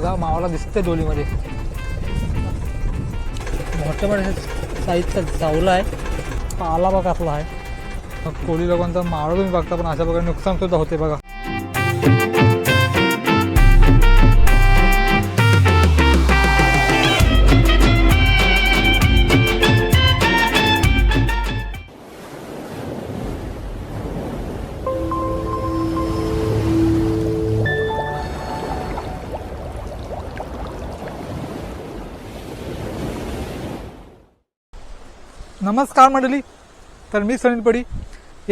बघा मावाला दिसतंय डोलीमध्ये. मोठ्या मोठ्या साईजचा जावला आहे. पाला बघा आपला आहे. मग कोळी लोकांचा मावळा तुम्ही बघता पण अशा प्रकारे नुकसान सुद्धा होते बघा. नमस्कार मंडळी. तर मी सनील पडी.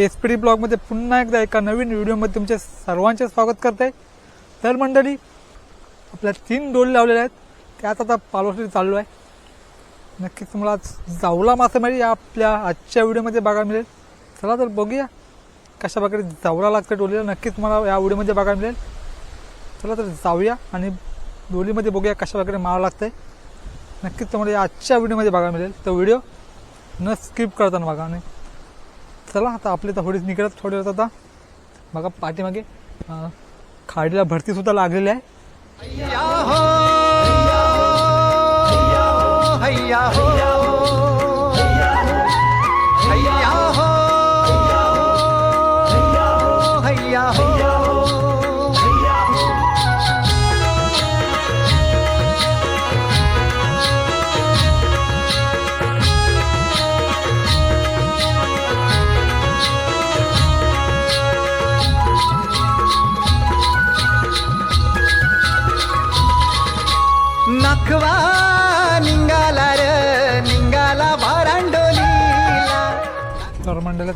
एस पी डी ब्लॉगमध्ये पुन्हा एकदा एका नवीन व्हिडिओमध्ये तुमचे सर्वांचे स्वागत करते. तर मंडळी आपल्या तीन डोळे लावलेले आहेत. त्यात आता पालवसाठी चाललो आहे. नक्कीच तुम्हाला आज जावला मासेमारी या आपल्या आजच्या व्हिडिओमध्ये बघायला मिळेल. चला तर बघूया कशा प्रकारे जावला लागतं डोलीला नक्कीच तुम्हाला या व्हिडिओमध्ये बघायला मिळेल. चला तर जाऊया आणि डोलीमध्ये बघूया कशा प्रकारे मारा लागतंय. नक्कीच तुम्हाला या आजच्या व्हिडिओमध्ये बघायला मिळेल. तो व्हिडिओ न स्किप करताना बघा. आणि चला आता आपली तर थोडीच निघत थोडी वेळ आता. बघा पाठीमागे खाडीला भरती सुद्धा लागलेली आहे.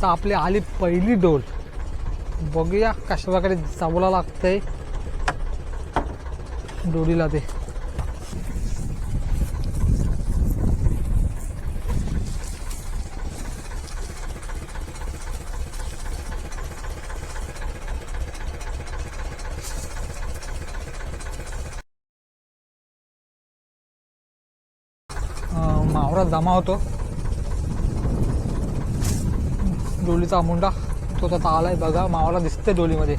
तर आपली आली पहिली डोल. बघूया कशा प्रकारे चावला लागतंय. डोळीला ते. मावरा जमा होतो. डोलीचा मुंडा तो आता आलाय बघा मावाला दिसते डोलीमध्ये.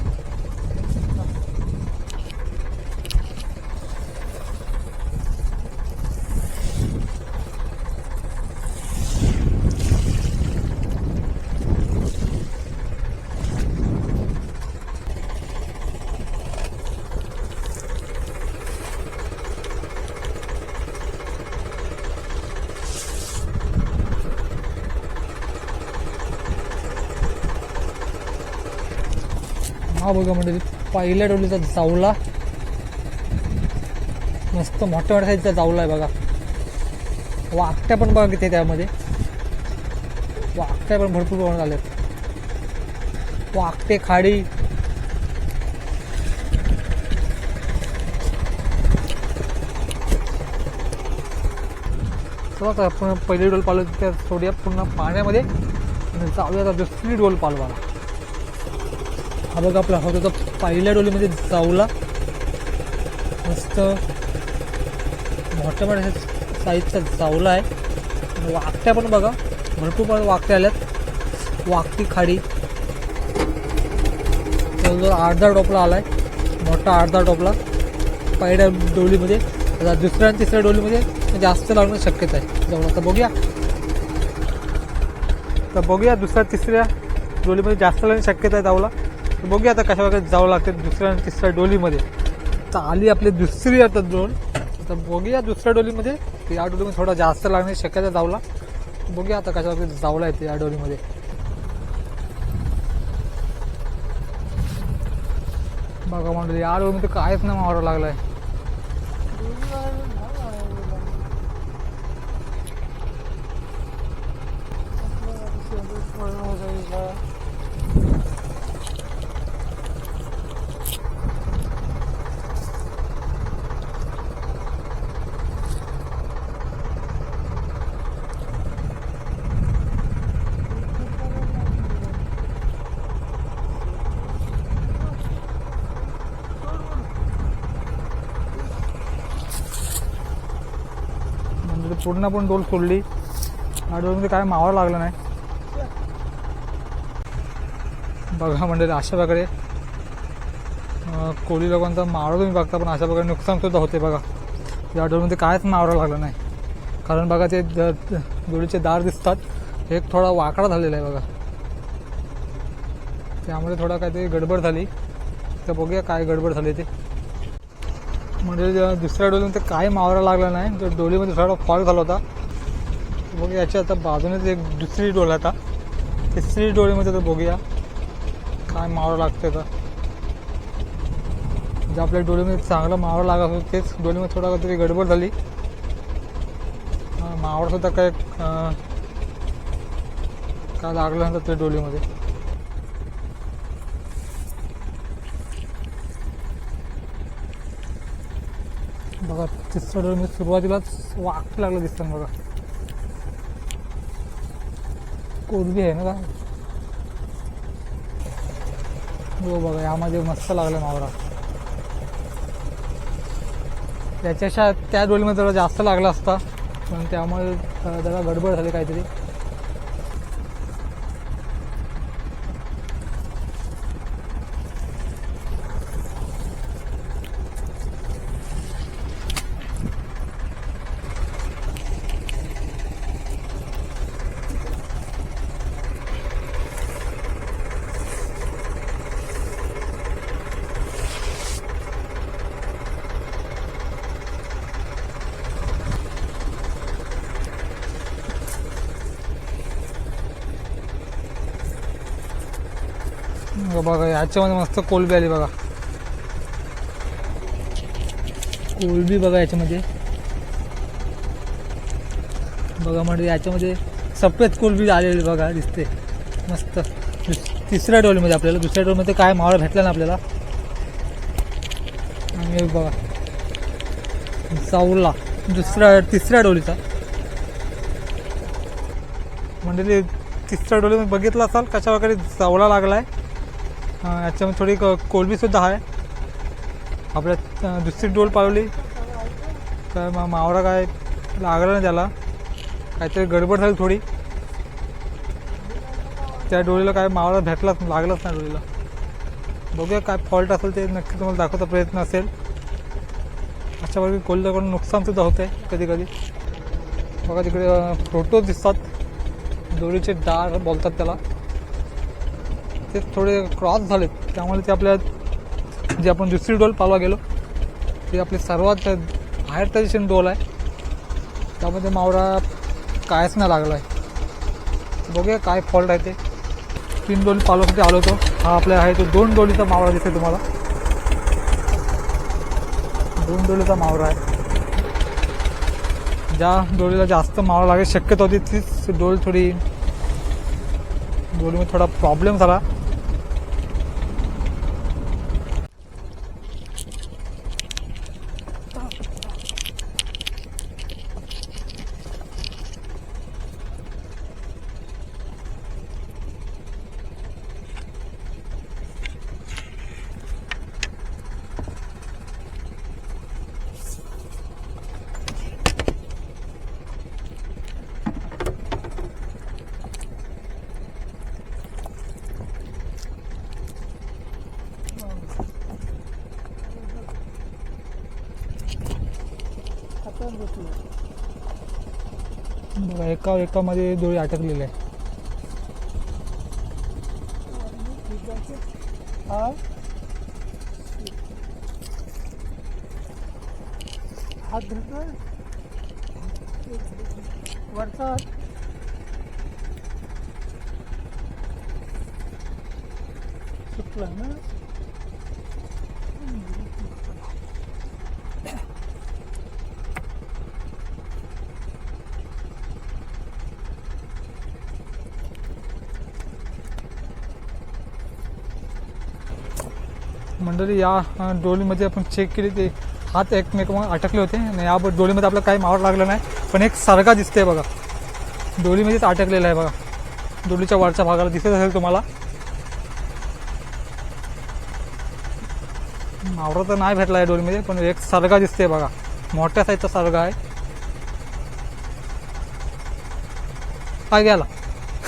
हा बघा म्हणजे पहिल्या डोलीचा जावला मस्त मोठ्या मोठ्या साईजचा जावला आहे बघा. वाकट्या पण बघा किती त्यामध्ये. वाकट्या पण भरपूर प्रमाणात आल्यात. वाकटे खाडी. चला आपण पहिली डोल पालव त्या सोडूया पूर्ण पाण्यामध्ये. आणि जाऊया दुसरी डोल पालवाला. हा बघा आपला हा पहिल्या डोलीमध्ये जाऊला मस्त. मोठ्या मोठ्या साईजचा जाऊला आहे. वाकट्या पण बघा. भरपूर पण वाकट्या आल्यात. वाकटी खाडी. जवळजवळ अर्धा टोपला आलाय. मोठा अर्धा टोपला. पहिल्या डोलीमध्ये आता दुसऱ्या आणि तिसऱ्या डोलीमध्ये जास्त लागणं शक्यता आहे. जवळ आता बघूया. तर बघूया दुसऱ्या तिसऱ्या डोलीमध्ये जास्त लागण्याची शक्यता आहे जाऊला तर बघूया आता कशाप्रकारे जावं लागते दुसऱ्या आणि तिसऱ्या डोलीमध्ये. तर आली आपली दुसरी आता डोल तर बघूया दुसऱ्या डोलीमध्ये या डोलीमध्ये थोडा जास्त लागण्याची शक्यता आहे जावला. बघूया आता कशा प्रकारे जावला येते या डोलीमध्ये. बघा म्हणलं या डोलीमध्ये काहीच नाही मारा लागलाय. आहे ते पूर्ण पण डोल सोडली या डोलमध्ये काय मावा लागला नाही. बघा म्हणजे अशा प्रकारे कोळी लोकांचा मावळा तुम्ही बघता पण अशा प्रकारे नुकसान सुद्धा होते बघा. या डोळीमध्ये कायच मावळा लागला नाही. कारण बघा ते डोळीचे दार दिसतात. एक थोडा वाकडा झालेला आहे बघा. त्यामुळे थोडा काहीतरी गडबड झाली. तर बघूया काय गडबड झाली ते. म्हणजे ज्या दुसऱ्या डोलीमध्ये काय मावरा लागला नाही तर डोलीमध्ये थोडा फॉल झाला होता. बघूया याच्या आता बाजूनेच एक दुसरी डोल आता. तिसरी डोळीमध्ये तर बघूया काय मावरा लागतं तर जे आपल्या डोळीमध्ये चांगला मावरा लागत होतं तेच डोळीमध्ये थोडा काहीतरी गडबड झाली. मावळासुद्धा काय काय लागलं नंतर त्या डोलीमध्ये. बघा तिसऱ्या मी सुरुवातीलाच वाक लागलं दिसतं बघा. कोरबी आहे ना का? हो बघा यामध्ये मस्त लागला मावरा त्याच्याशा त्या डोलीमध्ये जरा जास्त लागला असता पण त्यामुळे जरा गडबड झाली काहीतरी. बघा याच्यामध्ये मस्त कोलबी आली बघा. कोलबी बघा याच्यामध्ये. बघा म्हणजे याच्यामध्ये सफेद कोलबी आलेली बघा दिसते. मस्त. तिसऱ्या डोलीमध्ये आपल्याला दुसऱ्या डोलीमध्ये काय मावळा भेटला ना आपल्याला. आणि बघा. चावला दुसऱ्या तिसऱ्या डोलीचा म्हणजे तिसऱ्या डोलीमध्ये बघितला असाल कशा वगैरे चावला लागला आहे याच्यामध्ये थोडी क- कोलबीसुद्धा आहे. आपल्या दुसरी डोल पाळवली तर मा- मावळा काय लागला नाही त्याला. काहीतरी गडबड झाली थोडी. त्या डोळीला काय मावळा भेटलाच लागलाच नाही डोळीला. बघूया काय फॉल्ट असेल ते नक्की तुम्हाला दाखवता प्रयत्न असेल. अशा प्रकारे कोल्ह्याकडून नुकसानसुद्धा होते कधी कधी बघा तिकडे फोटो दिसतात. डोळीचे डाळ बोलतात त्याला. ते थोडे क्रॉस झालेत. त्यामुळे ते आपल्या जे आपण दुसरी डोल पालवा गेलो ते आपली सर्वात बाहेर त्याची डोल आहे. त्यामध्ये मावरा कायच नाही लागला आहे बघूया काय फॉल्ट आहे ते. तीन डोली पालवासाठी आलो होतो. हा आपल्या आहे तो दोन डोलीचा मावळा दिसेल तुम्हाला. दोन डोलीचा मावळा आहे. ज्या डोळीला जास्त मावळा लागेल शक्यतो होती तीच डोल थोडी डोळीमध्ये थोडा प्रॉब्लेम झाला बघा एका एकामध्ये डोळी अटकलेले आहे हात धरतोय वरचा? सुटला ना? मंडळी या डोलीमध्ये आपण चेक केली ते हात एकमेकांना अटकले होते. आणि या डोलीमध्ये आपल्याला काही मावळ लागलं नाही पण एक सारखा दिसते बघा. डोलीमध्येच अटकलेला आहे बघा. डोलीच्या वरच्या भागाला दिसत असेल तुम्हाला. मावरा तर नाही भेटला आहे डोलीमध्ये पण एक सारगा दिसते बघा. मोठ्या साईजचा सारगा आहे. हा गेला.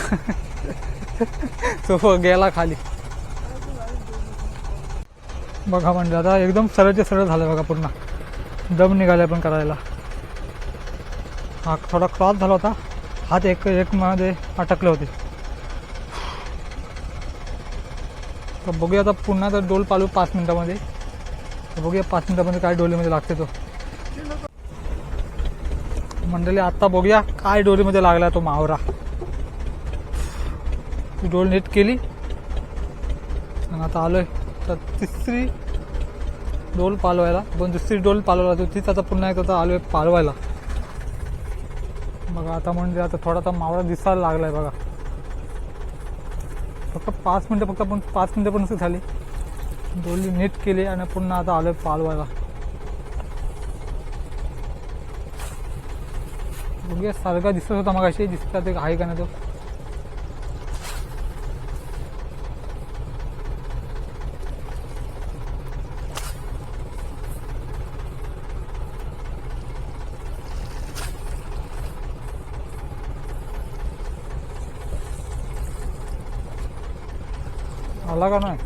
तो गेला खाली. बघा म्हणजे आता एकदम सरळचे सरळ झालं बघा पूर्ण. दम निघाले पण करायला. हा थोडा क्रॉस झाला होता. हात एक एक मध्ये अटकले होते. तर बघूया आता पुन्हा तर डोल पालू पाच मिनिटामध्ये. तर बघूया पाच मिनिटामध्ये काय डोलीमध्ये लागते तो. मंडळी आत्ता बघूया काय डोलीमध्ये लागला तो मावरा. ती डोल नीट केली. आणि आता आलोय. तर तिसरी डोल पालवायला. पण दुसरी डोल पालवायला होती तीच आता पुन्हा एक आता आहे पालवायला. बघा आता म्हणजे आता थोडा आता मावळा दिसायला लागलाय बघा. फक्त पाच मिनटं फक्त पण पाच मिनटं पण नसती झाली. डोली नीट केली आणि पुन्हा आता आलोय पालवायला. बघूया सारखा दिसत होता मग अशी दिसतात आहे का नाही तो? आला का नाही?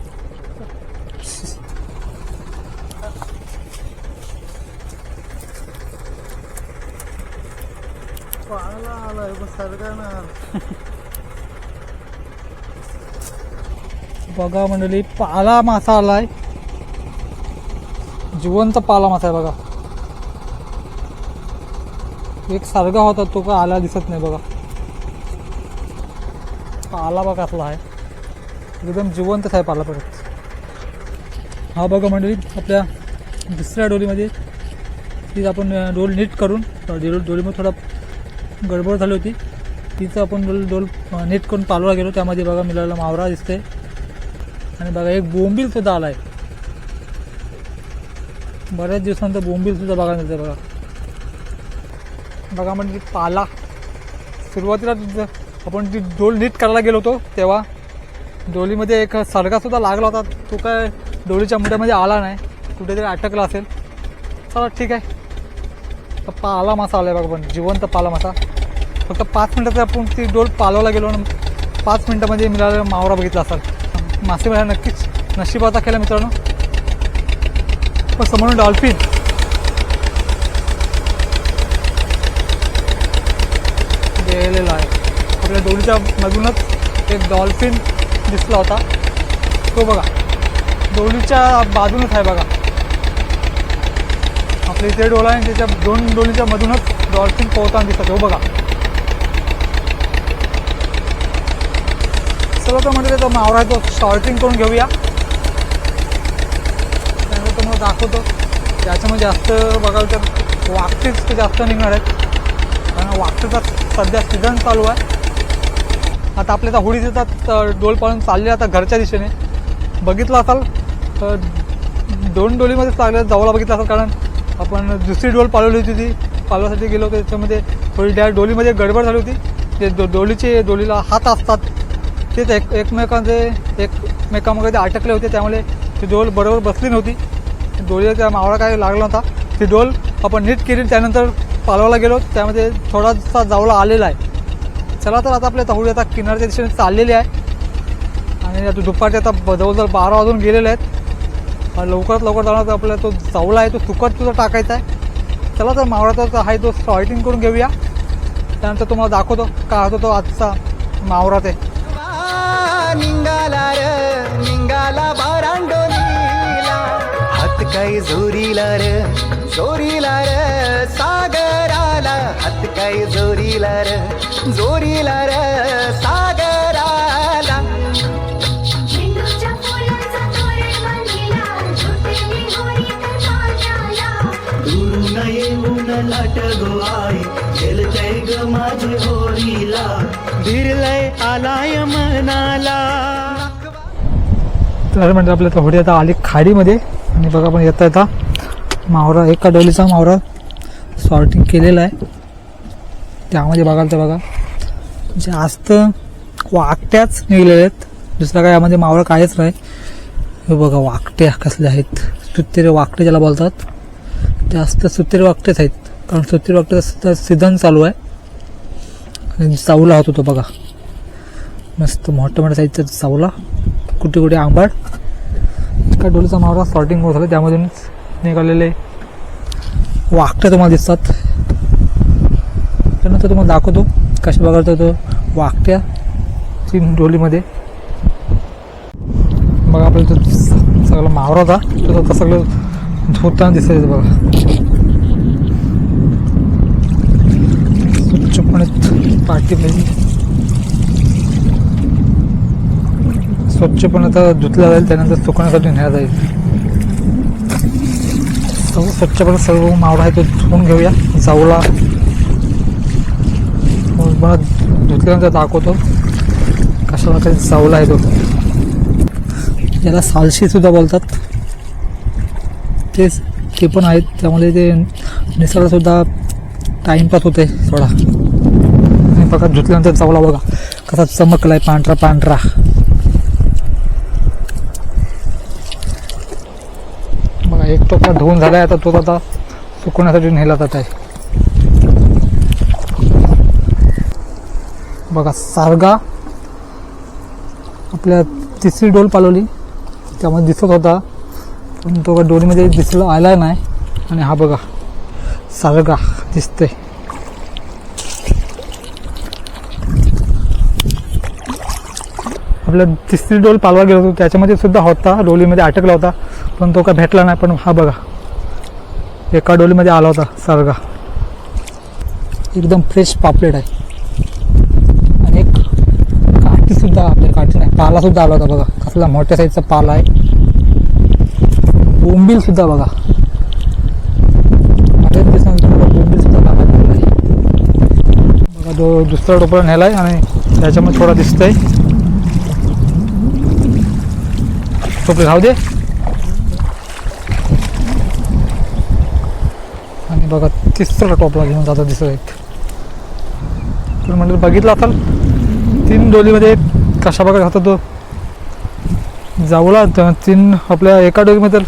पाहायला आलाय सरकार ना बघा मंडळी पाला मासा आलाय. जिवंत पाला मासा आहे बघा. एक सारखा होता तो का आला दिसत नाही बघा. पाला बघा असला आहे. एकदम जिवंतच आहे पाला परत. हा बघा मंडळी आपल्या दुसऱ्या डोलीमध्ये तीच आपण डोल नीट करून डोल डोलीमध्ये थोडा गडबड झाली होती. तिचं आपण डोल डोल नीट करून पालवा गेलो. त्यामध्ये बघा मिळाला मावरा दिसते आणि बघा एक बोंबीलसुद्धा सुद्धा आहे बऱ्याच दिवसानंतर बोंबीलसुद्धा बघायला मिळते बघा. बघा म्हणजे पाला. सुरुवातीला आपण ती डोल नीट करायला गेलो होतो तेव्हा डोलीमध्ये एक सडका सुद्धा लागला होता. तो काय डोलीच्या मुठ्यामध्ये आला नाही. कुठेतरी अटकला असेल. चला ठीक आहे. तर पाला मासा आलाय बघा पण जिवंत पाला मासा. फक्त पाच मिनिटात आपण ती डोल पालवायला गेलो आणि पाच मिनिटामध्ये मिळालेला मावरा बघितला असाल. मासेमारी नक्कीच नशिबाचा केला मित्रांनो. पण समोरून डॉल्फिन. गेलेला आहे. आपल्या डोलीच्या मधूनच एक डॉल्फिन दिसला होता. तो बघा डोलीच्या बाजूनच आहे बघा. आपल्या इथे डोला आहे त्याच्या दोन डोलीच्या मधूनच डॉल्फिन पोहताना दिसत हो बघा. चला तर म्हणजे तो मावरा आहे तो शॉर्टिंग करून घेऊया. त्यानंतर तुम्हाला दाखवतो. त्याच्यामध्ये जास्त बघाल तर वाकटेच ते जास्त निघणार आहेत. कारण वाकटेचा सध्या सीझन चालू आहे. आता आपल्या आता होळी देतात डोल पाळून चालले आता घरच्या दिशेने. बघितलं असाल तर दोन डोलीमध्ये चाललं जवळला बघितलं असाल कारण आपण दुसरी डोल पाळवली होती ती. पालवासाठी गेलो होतो त्याच्यामध्ये थोडी त्या डोलीमध्ये गडबड झाली होती. ते डो डोलीचे डोलीला हात असतात. तेच एक एकमेकांचे एकमेकांमध्ये अटकले होते त्यामुळे ती डोल बरोबर बसली नव्हती. डोलीला त्या मावळा काय लागला नव्हता ती डोल आपण नीट केली त्यानंतर पालवायला गेलो त्यामध्ये थोडासा जावळा आलेला आहे. चला तर आता आपल्या तहुडी आता किनारच्या दिशेने चाललेली आहे. आणि आता दुपारचे आता जवळजवळ बारा वाजून गेलेले आहेत. लवकरात लवकर जाणार तर आपल्याला तो जावला आहे तो सुकट तुझा टाकायचा आहे. चला तर मावळाचा आहे तो सॉर्टिंग करून घेऊया. त्यानंतर तुम्हाला दाखवतो काय होतो तो आजचा मावरा ते. निंगाला निघाला र निघाला बारांडोलीला. हात काही जोरीला र जोरीला र. काही जोरीला र जोरीला र सागराला. दुरून येऊन लाट ग माझे होरीला. भिरलय आलाय मनाला. तर म्हणजे आपल्या तहुडी आता आली खाडीमध्ये. आणि बघा पण येता येता मावरा एका डोलीचा मावरा सॉर्टिंग केलेला आहे. त्यामध्ये बघाल तर बघा. म्हणजे जास्त वाकट्याच निघलेल्या आहेत. दुसरा काय यामध्ये मावळा कायच नाही. हे बघा वाकट्या कसले आहेत. सुत्तेरे वाकटे ज्याला बोलतात. जास्त सुत्तेरे वाकटेच आहेत. कारण सुत्तेरे वाकटे सीझन चालू आहे. आणि चावला होतो तो बघा. मस्त मोठ्या मोठ्या साईजचा चावला कुठे कुठे आंबाड. एका डोलीचा मावरा सॉर्टिंग होत होता त्यामधूनच निघालेले वाकटे तुम्हाला दिसतात. त्यानंतर तुम्हाला दाखवतो कशा बघायचं तो वाकट्या डोलीमध्ये. बघा आपल्याला तो सगळा मावरा होता. तो आता सगळं धुताना दिसायचं बघा. स्वच्छपणे पाठी पाहिजे स्वच्छपणे आता धुतला जाईल त्यानंतर सुकण्यासाठी न्यायला जाईल स्वच्छपणे सर्व मावळा आहे तो धुवून घेऊया. जाऊला. तुम्हाला धुतल्यानंतर दाखवतो. कशा प्रकारे चावला आहे तो. याला सालशी सुद्धा बोलतात. तेच ते पण आहेत. त्यामुळे ते निसर्गाला सुद्धा टाइमपास होते थोडा. आणि बघा धुतल्यानंतर चावला बघा. कसा चमकलाय पांढरा पांढरा. बघा एक टोपला धुवून आहे आता तो आता सुकवण्यासाठी नेला जात आहे. बघा सारगा. आपल्या तिसरी डोल पालवली. त्यामध्ये दिसत होता. पण तो डोलीमध्ये दिसला आला नाही. आणि हा बघा सारगा दिसते आपला तिसरी डोल पालवा गेलो होतो. त्याच्यामध्ये सुद्धा होता. डोलीमध्ये अटकला होता. पण तो का भेटला नाही. पण हा बघा एका डोलीमध्ये आला होता सारगा. एकदम फ्रेश पापलेट आहे. काठी सुद्धा आपल्या काठी नाही पाला सुद्धा आला होता बघा. कसला मोठ्या साईजचा पाला आहे. बोंबील सुद्धा बघा. माझ्या दिवसांनी बोंबील सुद्धा आहे. बघा दुसरा टोपला आणि त्याच्यामध्ये थोडा दिसतंय. टोपले राहू दे. आणि बघा तिसरा टोपला घेऊन जाता दिसत एक तुम्ही म्हणजे बघितलं असाल. तीन डोलीमध्ये कशा प्रकारे होता तो जावला तीन आपल्या एका डोलीमध्ये तर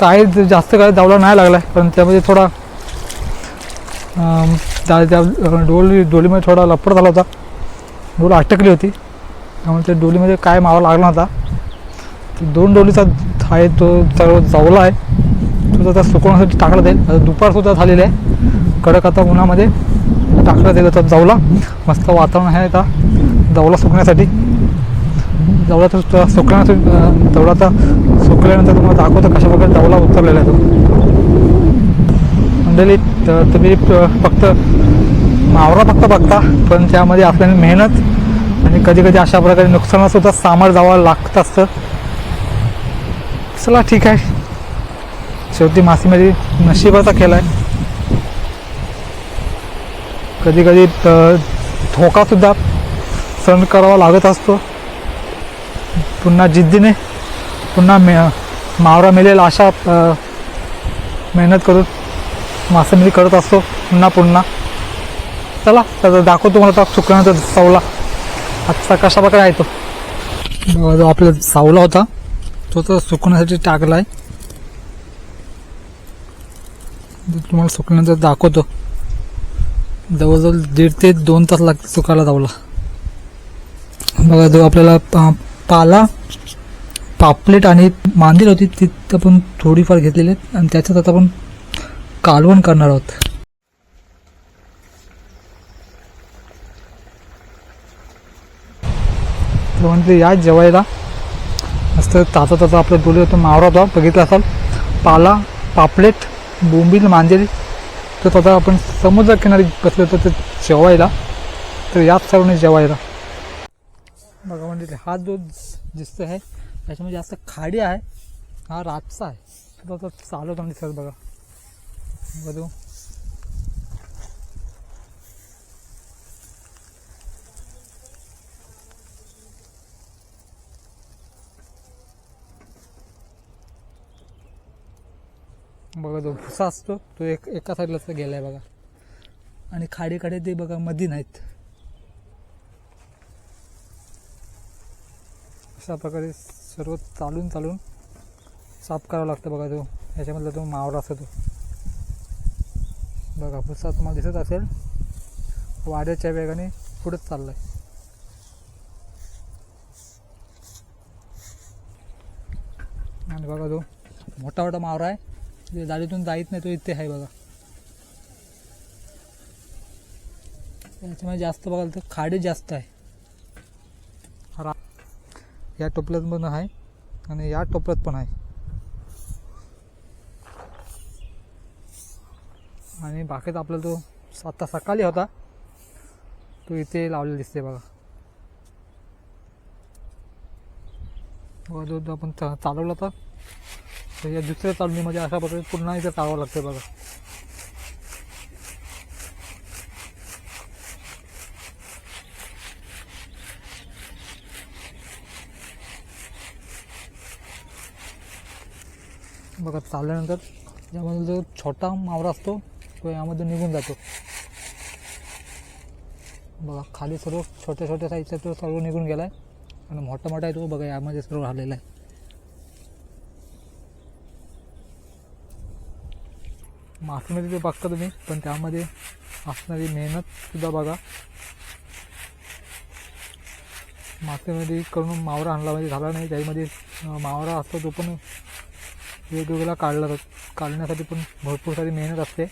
काय जास्त काय जावला नाही लागला पण त्यामध्ये थोडा त्या त्या डोली डोलीमध्ये थोडा लपड झाला होता. डोल अटकली होती. त्यामुळे त्या डोलीमध्ये काय मावा लागला होता दोन डोलीचा आहे तो जावला आहे. तो आता सुकवण्यासाठी टाकला जाईल. आता दुपारसुद्धा झालेली आहे. कडक आता उन्हामध्ये. टाकलं जाईल आता जावला. मस्त वातावरण आहे आता. जावला सुकण्यासाठी. जावला तर सुकण्यासाठी अं, सुकल्यानंतर तुम्हाला दाखवतो कशा प्रकारे जावला उतरलेला आहे तो. मंडळी तुम्ही फक्त मावरा फक्त बघता पण त्यामध्ये आपल्याला मेहनत आणि कधी कधी अशा प्रकारे नुकसानात सुद्धा सामोरं जावं लागत असतं. चला ठीक आहे. शेवटी मासेमारी नशिबाचा खेळ आहे. कधी कधी धोकासुद्धा सहन करावा लागत असतो. पुन्हा जिद्दीने पुन्हा मे मावरा मिळेल अशा मेहनत करून मासेमारी करत असतो. पुन्हा पुन्हा. चला तर दाखवतो तुम्हाला आता सुकल्यानंतर सावला. आजचा कशा प्रकारे आहे तो? जो आपला सावला होता तो तर सुकण्यासाठी टाकला आहे तुम्हाला सुकल्यानंतर दाखवतो. जवळजवळ दीड ते दोन तास लागते सुकायला जावला बघा जो आपल्याला पा- पाला पापलेट आणि मांदील होती तिथं आपण थोडीफार घेतलेली आहेत आणि त्याच्यात आता आपण कालवण करणार आहोत. तर म्हणजे या जेवायला मस्त ताजा ताजा आपल्या डोली होतं मावरा होता बघितला असाल पाला पापलेट बोंबील मांदेली तर आता आपण समुद्रकिनारी बसलो होतो ते जेवायला. तर याच सर्वांनी जेवायला. बघा म्हणजे हा जो दिसतो आहे त्याच्यामध्ये जास्त खाडी आहे. हा रातचा आहे. तो आता चालवतो सर बघा. बघू. बघा जो भुसा असतो. तो एक एका साईडलाच गेलाय बघा. आणि खाडे खाडे ते बघा मधी नाहीत अशा प्रकारे सर्व चालून चालून साफ करावं लागतं बघा तो. ह्याच्यामधला तो मावरा असतो तो. बघा भुसा तुम्हाला दिसत असेल. वाड्याच्या वेगाने पुढेच चाललाय. आणि बघा तो मोठा मोठा मावरा आहे. जे जाईत नाही तो इथे आहे बघा. याच्यामध्ये जास्त बघाल तर खाडी जास्त आहे. रा या टोपल्यात पण आहे आणि या टोपल्यात पण आहे. आणि बाकीत आपला तो आता सकाळी होता. तो इथे लावलेला दिसते बघा. बघा जो आपण चालवला तर. तर या दुसऱ्या चालणीमध्ये अशा प्रकारे पुन्हा इथे टाळावं लागते बघा. बघा चालल्यानंतर यामध्ये जो छोटा मावरा असतो तो यामध्ये निघून जातो. बघा खाली सर्व छोट्या छोट्या साईजचा तो सर्व निघून गेला आहे आणि मोठा मोठा आहे तो बघा यामध्ये सर्व राहिलेला आहे. मासेमध्ये ते बघता तुम्ही पण त्यामध्ये असणारी मेहनतसुद्धा बघा. मासेमध्ये करून मावरा आणला म्हणजे झाला नाही त्यामध्ये मावरा असतो तो पण वेगवेगळा काढला जातो काढण्यासाठी पण भरपूर सारी मेहनत असते.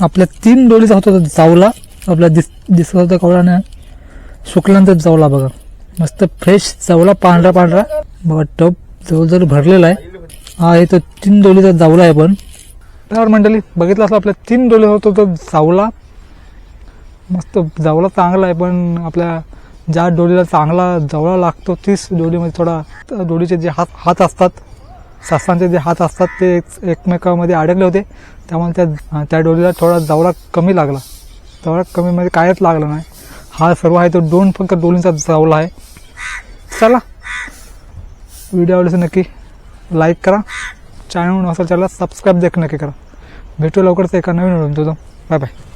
आपल्या तीन डोळीचा होता जावला. आपला दिस दिसत होता कवळानं सुकल्यानंतर जावला बघा. मस्त फ्रेश जावला पांढरा पांढरा बघा टप जवळजवळ भरलेला आहे. हा हे तर तीन डोलीचा जावला आहे पण. त्यावर मंडळी बघितलं असं आपल्या तीन डोळे होतो तो जावला मस्त जावला चांगला आहे पण आपल्या ज्या डोलीला चांगला जवळा लागतो तीच डोलीमध्ये थोडा डोलीचे जे हात हात असतात सासांचे जे हात असतात ते एक- अडकले होते. त्यामुळे त्या त्या डोलीला थोडा जवळा कमी लागला. जवळा कमी म्हणजे कायच लागला नाही. हा सर्व आहे तो दोन फक्त डोलींचा जावला आहे. चला. व्हिडिओ आवडल्यास नक्की लाईक करा. चॅनल असेल चॅनलला सबस्क्राईब देखील नक्की करा. भेटू लवकरच एका नवीन व्हिडिओ तुझं बाय बाय.